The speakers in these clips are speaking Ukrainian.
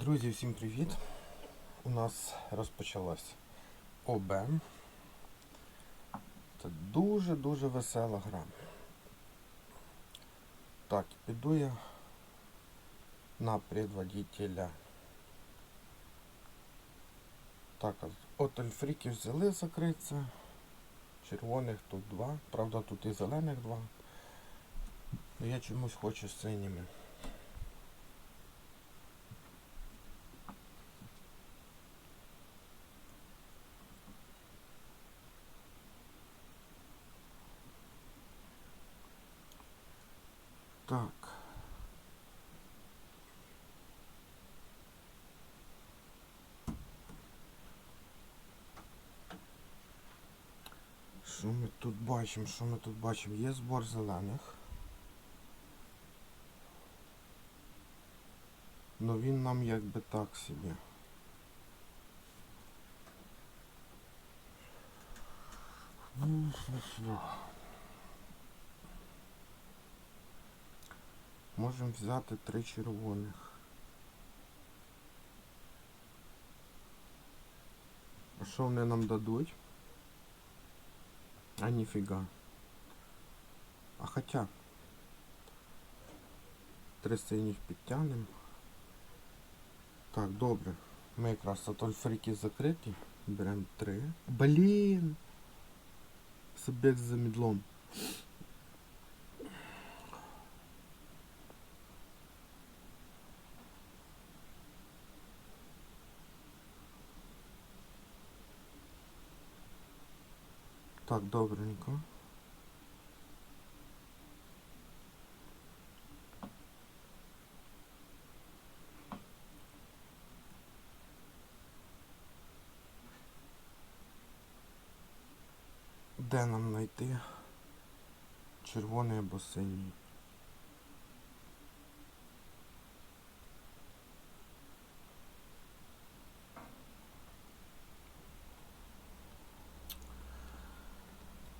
Друзі, всім привіт! У нас розпочалась ОБ. Це дуже-дуже весела гра. Так, піду я на предводителя. Так, от ельфріків взяли закритися. Червоних тут два. Правда тут і зелених два. Я чомусь хочу з синіми. Так. Що ми тут бачимо? Що ми тут бачимо? Є збор зелених. Ну він нам якби так собі. Можемо взяти три червоних. А що вони нам дадуть? А ніфіга. А хоча. Три синіх підтягнемо. Так, добре. Ми якраз от ольфрики закриті. Беремо три. Блін! Собець за мідлом. Так, добренько. Де нам знайти червоний або синій?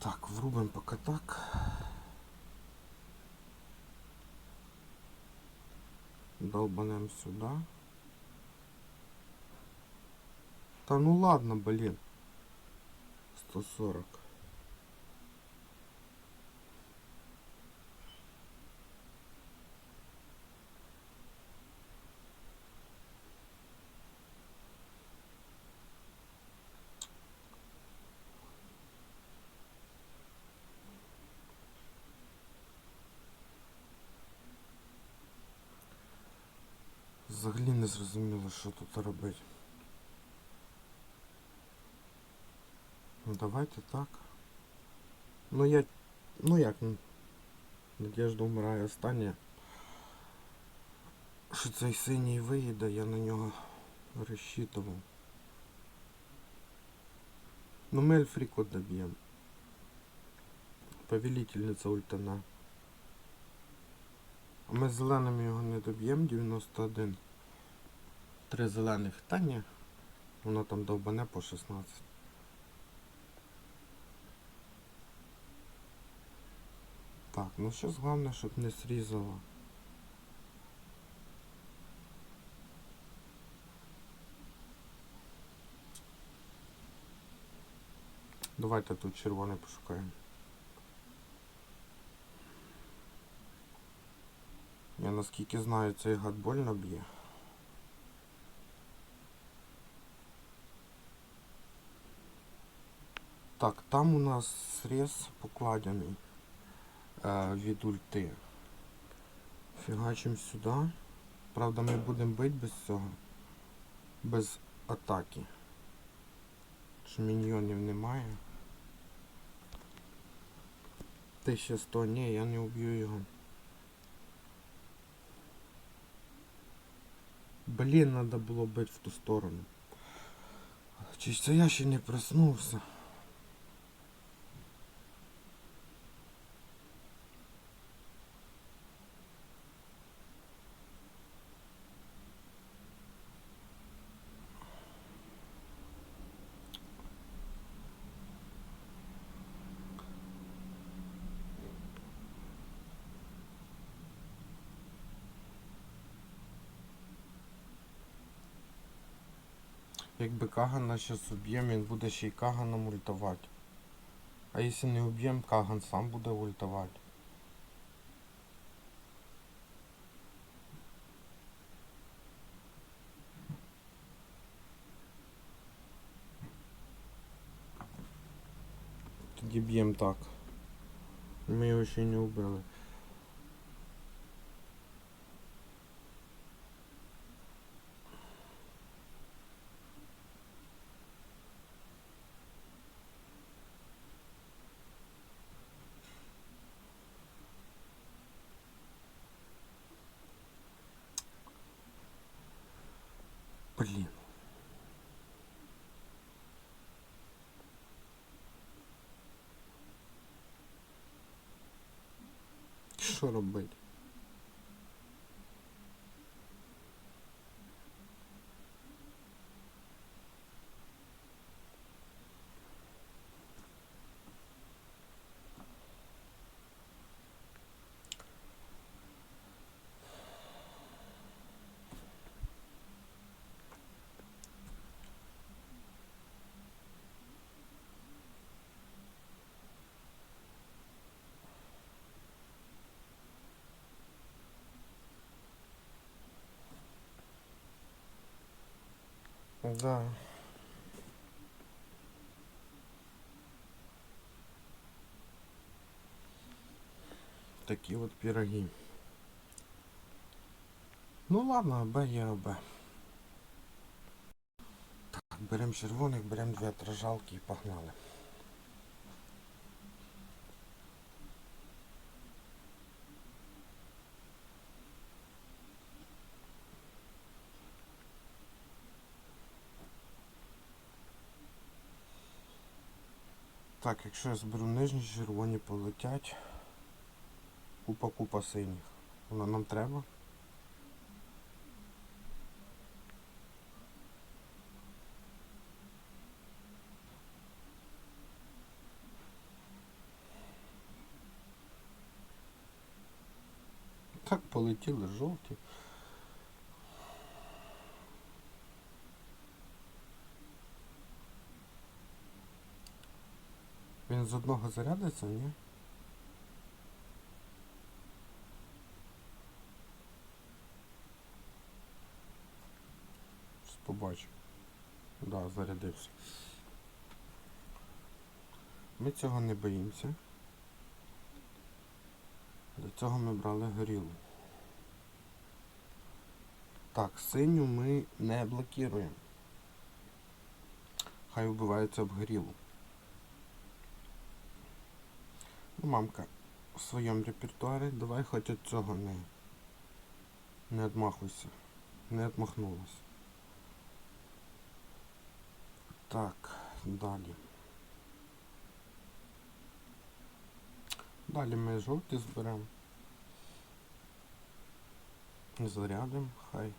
Так, врубим поки так. Долбанем сюда. Та ну ладно, блин. 140. Зрозуміло, що тут робити. Ну давайте так. Ну я... Ну як, ну, Надежда вмирає остання. Що цей синій виїде, я на нього розчитував. Ну ми Ельфріку доб'ємо. Повелительниця ультана. А ми зеленим його не доб'ємо, 91. Три зелених. Та ні. Воно там довбане по 16. Так, ну щось головне, щоб не срізало. Давайте тут червоне пошукаємо. Я наскільки знаю, цей гад больно б'є. Так, там у нас срез покладений е, від ульти. Фігачимо сюди. Правда, ми будемо бити без цього. Без атаки. Що міньйонів немає. 1100, ні, я не уб'ю його. Блін, надо було бити в ту сторону. Чи це я ще не проснувся? Якби Кагана зараз уб'єм, він буде ще й Каганом ультувати. А якщо не уб'єм, Каган сам буде ультувати. Тоді б'єм так. Ми його ще не вбили. Блін. Що робити? Да. Такі от пироги. Ну ладно, АБ АБ. Так, беремо червоних, беремо дві отражалки і погнали. Так, якщо я зберу нижні, червоні полетять. Купа-купа синіх. Воно нам треба. Так, полетіли жовті. Він з одного зарядиться, ні? Щось побачу. Да, зарядився. Ми цього не боїмося. Для цього ми брали горілу. Так, синю ми не блокуємо. Хай вбивається об горілу. Ну, мамка, в своєму репертуарі давай хоч від цього не, не відмахуйся. Не відмахнулась. Так, далі. Далі ми жовті зберемо. Зарядимо, хай.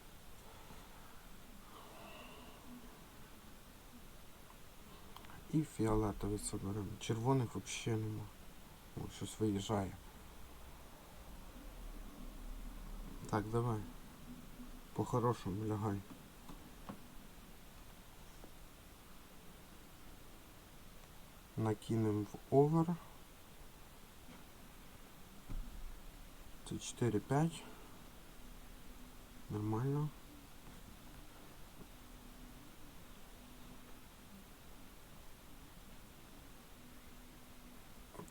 І фіолетовий заберемо. Червоних взагалі нема. Щось виїжджає. Так, давай. По-хорошому лягай. Накинем в овер. Це 4-5. Нормально.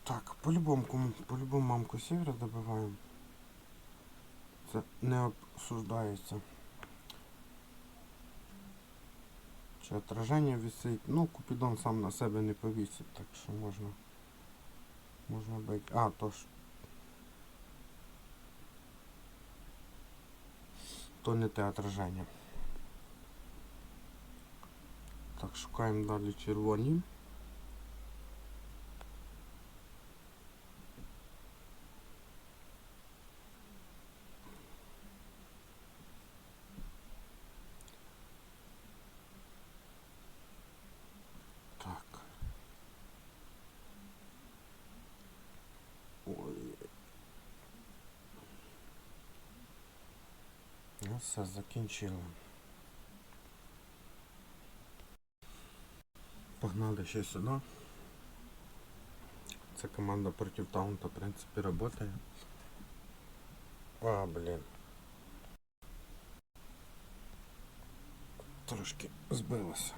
Так, по-любому, по-любому мамку севера добиваємо. Це не обсуждається. Чи отраження висить. Ну, Купідон сам на себе не повісить, так що можна. Можна бити. А, то ж. То не те отраження. Так, шукаємо далі червоні. Так. Ой. Ну все, закінчили. Погнали ще сюди. Ця команда проти таунта, в принципі, працює. А, блін. Трошки збилося.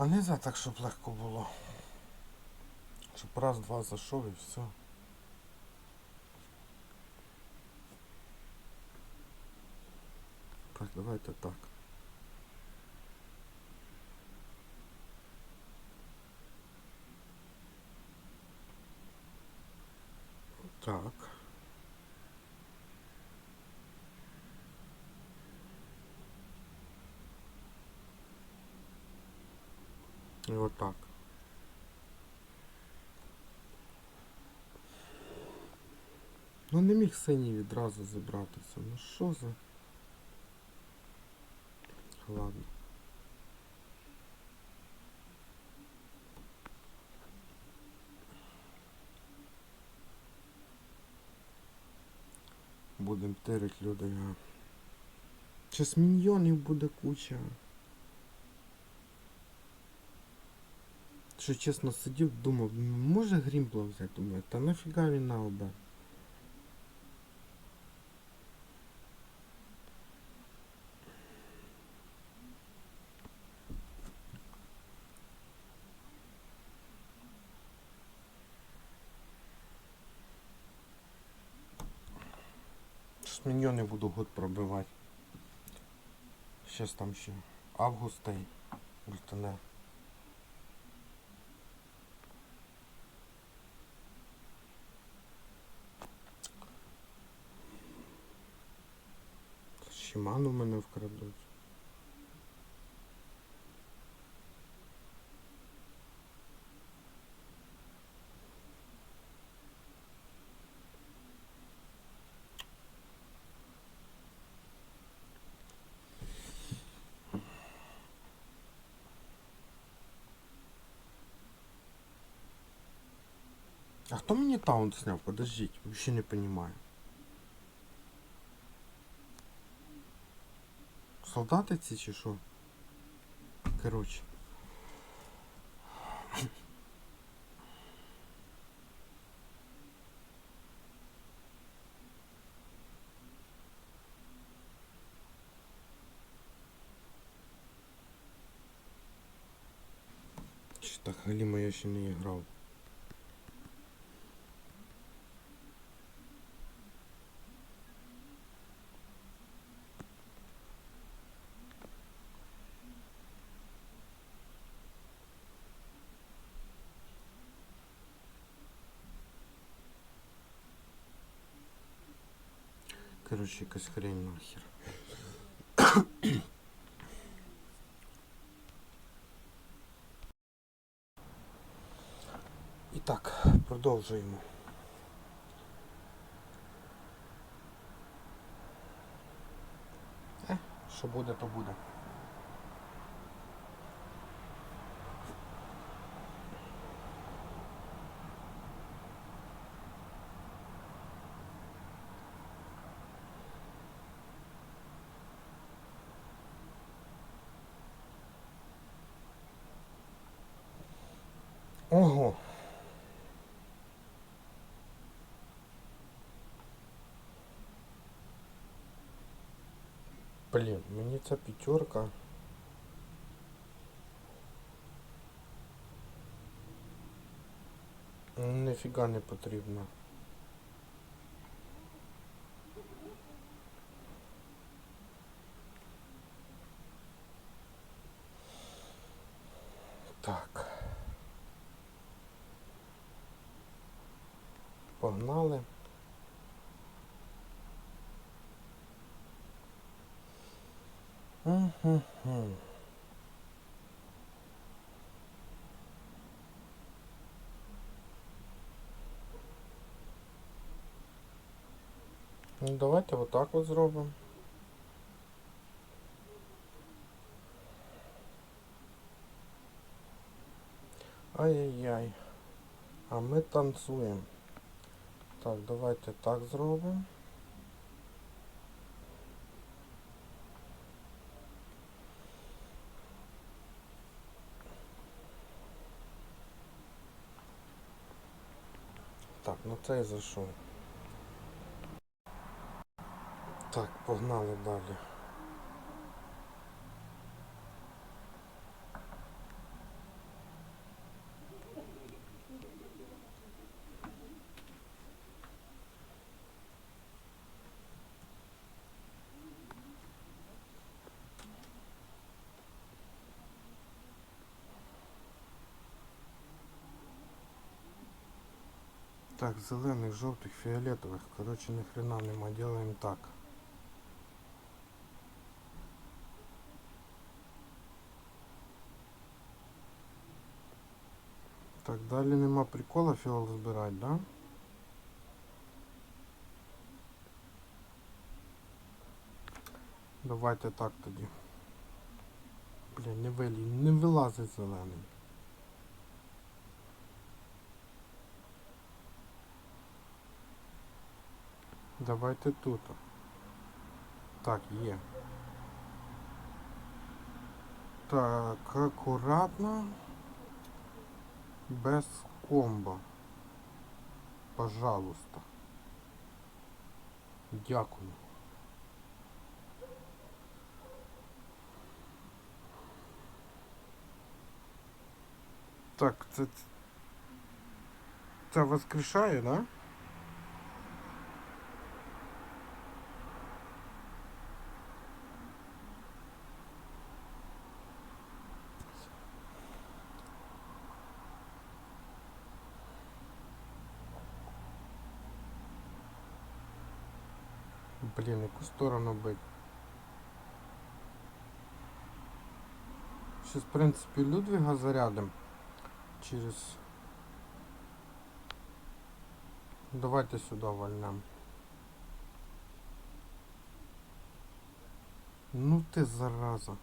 А не за так, щоб легко було. Щоб раз-два зайшов і все. Так, давайте так. Так. І отак. Ну не міг синій відразу зібратися. Ну що за. Ладно. Будем тирить людей. а. Щас міньйонів буде куча. Що чесно сидів, думав, «М, може грімпла взяти, думаю, та нафіга він на ОБ. Міньйони буду год пробивати. Щас там ще августей ультане. Шиману мене вкрадуть. А хто мені таунт сняв? Подождіть, вообще не понимаю. Солдати ці чи що? Короче. Что-то Халима я еще не играл. Короче, якась хрень нахер. І так, продовжуємо. Е, що буде, то буде. Блін, мені ця п'ятерка. Нифіга не потрібна. Так. Погнали. Угу. Ну, давайте отак от зробимо. Ай-яй-яй. А ми танцюємо. Так, давайте так зробимо. Так, ну це я зайшов. Так, погнали далі. Так, зелених, жовтих, фіолетових. Коротше, ни хрена нема. Делаем так. Далі нема прикола фіол збирати, да? Давайте так тоді. Бля, не вилі, не вилазить зелений. Давайте тут. Так, є. Так, акуратно. Без комбо. Пожалуйста. Дякую. Так, це. Це воскрешає, да? Блін, яку сторону бить? Сейчас, в принципі, Людвига зарядим через... Давайте сюди вальнем. Ну ти зараза.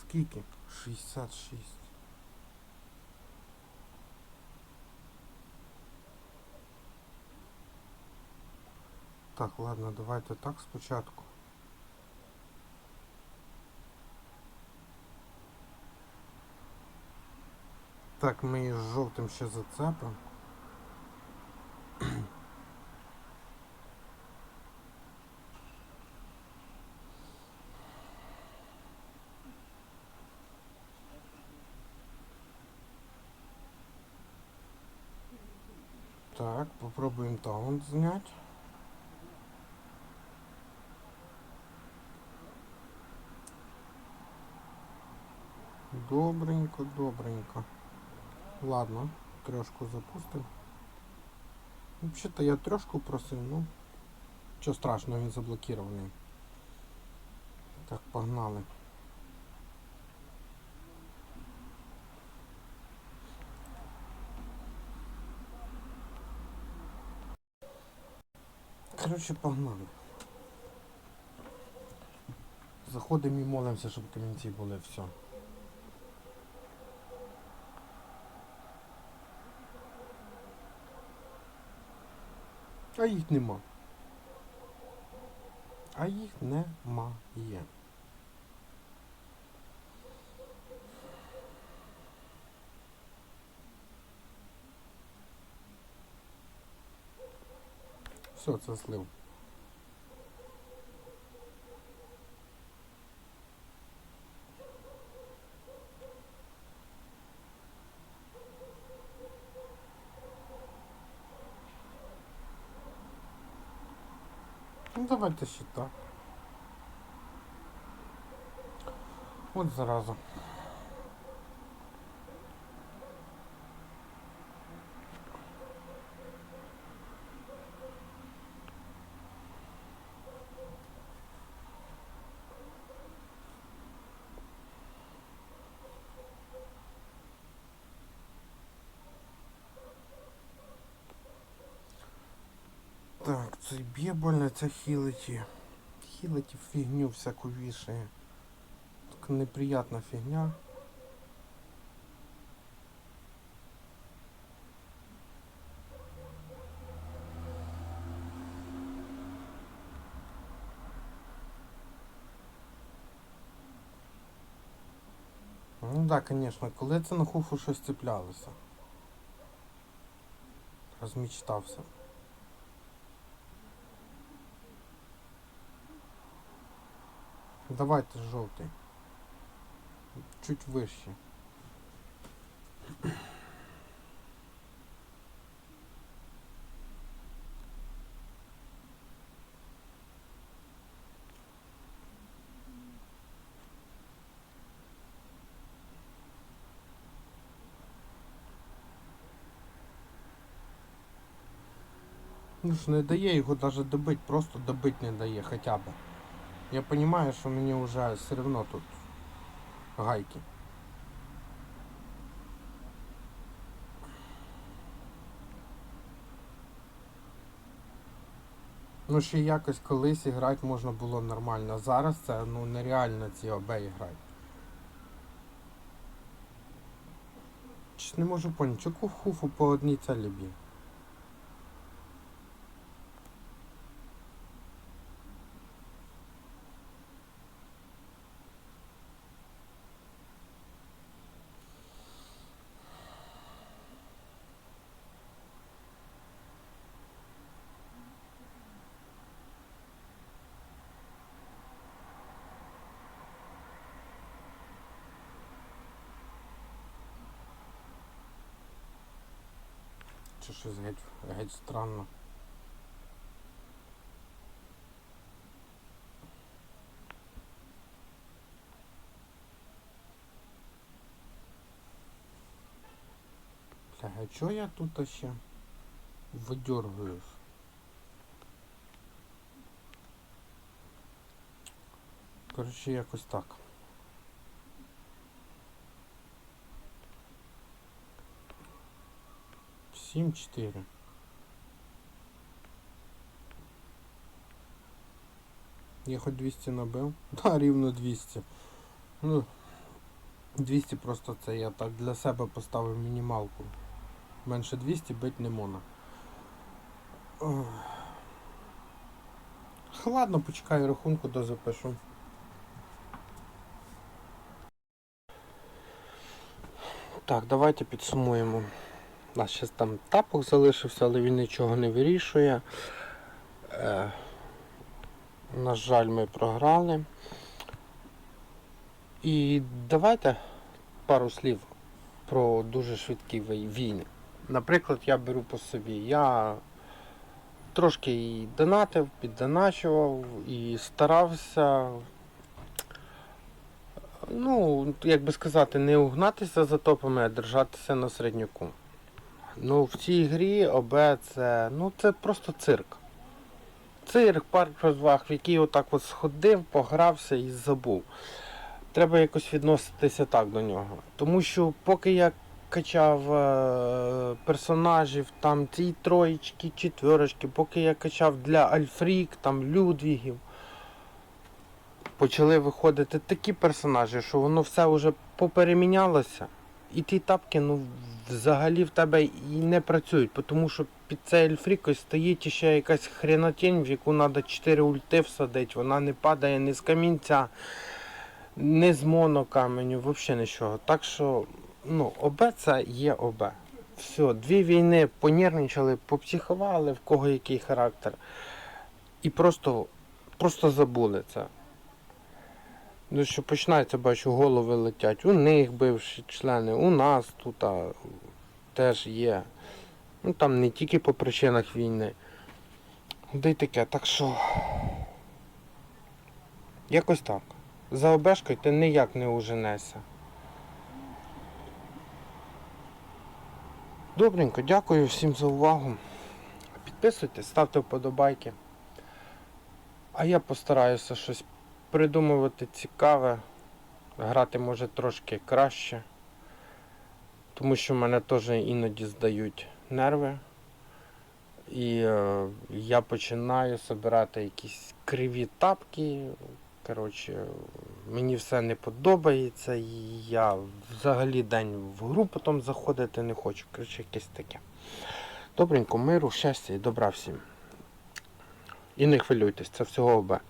Скільки? 66. Так, ладно, давайте так спочатку. Так, ми її з жовтим ще зацепимо. Так, попробуем таунт снять. Добренько, добренько. Ладно, трешку запустим. Взагалі-то я трешку просив, ну. Нічого страшного, він заблокірований. Так, погнали. Коротше, погнали. Заходимо і молимося, щоб камінці були все. А їх нема. А їх немає. Все, це слив. Ну давайте ще так. От зараза. Це б'є больно, це хілеті. Хілеті фігню всяку вішає. Така неприятна фігня. Ну так, да, звісно, коли це на хуфу щось цеплялося. Розмічтався. Давайте жовтий. Чуть вище. Ну ж не дає його навіть добити, просто добити не дає хоча б. Я понимаю, що мені вже все одно тут гайки. Ну ще якось колись грати можна було нормально. Зараз це ну нереально ці обеї грати. Чи не можу поняти, чого хуфу по одній целі б'є? Геть странно. Бля, а чого я тут ще видергуюсь? Коротше, якось так. Сім чотири. Я хоч 200 набив? Да, рівно 200. Ну, 200 просто це я так для себе поставив мінімалку. Менше 200 бить не можна. Ладно, почекаю рахунку, дозапишу. Так, давайте підсумуємо. У нас ще там тапок залишився, але він нічого не вирішує. На жаль, ми програли. І давайте пару слів про дуже швидкі війни. Наприклад, я беру по собі. Я трошки і донатив, піддоначував і старався, ну, як би сказати, не угнатися за топами, а держатися на середняку. Ну, в цій грі ОБ це, ну, це просто цирк. Цирк, парк розваг, в який отак от сходив, погрався і забув. Треба якось відноситися так до нього. Тому що поки я качав е, персонажів, там ці троєчки, четверочки, поки я качав для Альфрік, там Людвігів, почали виходити такі персонажі, що воно все вже поперемінялося. І ті тапки, ну, взагалі в тебе і не працюють, тому що під цей ельфрік ось стоїть ще якась хренотень, в яку треба 4 ульти всадити, вона не падає ні з камінця, ні з монокаменю, взагалі нічого. Так що, ну, ОБ це є ОБ. Все, дві війни понервничали, попсихували, в кого який характер. І просто, просто забули це. Ну, що починається, бачу, голови летять. У них бивші члени, у нас тут а, теж є. Ну там не тільки по причинах війни. Да й таке, так що. Якось так. За обешкою ти ніяк не уженешся. Добренько, дякую всім за увагу. Підписуйтесь, ставте вподобайки. А я постараюся щось придумувати цікаве, грати може трошки краще, тому що мене теж іноді здають нерви. І е, я починаю збирати якісь криві тапки. Коротше, мені все не подобається. і Я взагалі день в гру потім заходити не хочу. Коротше, якесь таке. Добренько, миру, щастя і добра всім. І не хвилюйтесь, це всього ОБ.